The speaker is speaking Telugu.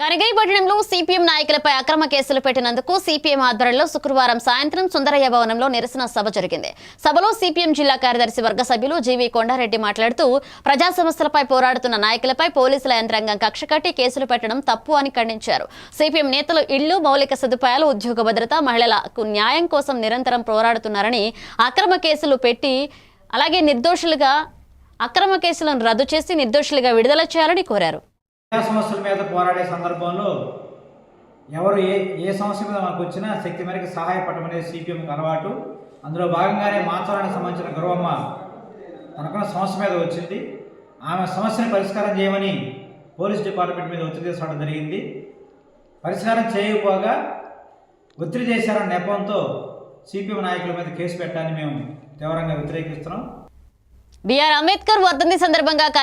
కనగైపట్టణంలో సిపిఎం నాయకులపై అక్రమ కేసులు పెట్టినందుకు సిపిఎం ఆధ్వర్యంలో శుక్రవారం సాయంత్రం సుందరయ్య భవనంలో నిరసన సభ జరిగింది. సభలో సిపిఎం జిల్లా కార్యదర్శి వర్గ సభ్యులు జీవీ కొండారెడ్డి మాట్లాడుతూ ప్రజా సమస్యలపై పోరాడుతున్న నాయకులపై పోలీసుల యంత్రాంగం కక్ష కట్టి కేసులు పెట్టడం తప్పు అని ఖండించారు. సిపిఎం నేతలు ఇళ్ళు మౌలిక సదుపాయాలు ఉద్యోగ భద్రత మహిళలకు న్యాయం కోసం నిరంతరం పోరాడుతున్నారని అక్రమ కేసులు పెట్టి అలాగే నిర్దోషులుగా అక్రమ కేసులను రద్దు చేసి నిర్దోషులుగా విడుదల చేయాలని కోరారు. సమస్యల మీద పోరాడే సందర్భంలో ఎవరు ఏ ఏ సమస్య మీద మనకు వచ్చినా శక్తి మేరకు సహాయపడమనేది సిపిఎంకి అలవాటు. అందులో భాగంగానే మాచవరానికి సంబంధించిన గురువమ్మ తనకున్న సమస్య మీద వచ్చింది. ఆమె సమస్యను పరిష్కారం చేయమని పోలీస్ డిపార్ట్మెంట్ మీద ఒత్తిడి తీసుకోవడం జరిగింది. పరిష్కారం చేయకపోగా ఒత్తిడి చేశారన్న నెపంతో సిపిఎం నాయకుల మీద కేసు పెట్టాలని మేము తీవ్రంగా వ్యతిరేకిస్తున్నాం. బిఆర్ అంబేద్కర్ వర్ధంతి సందర్భంగా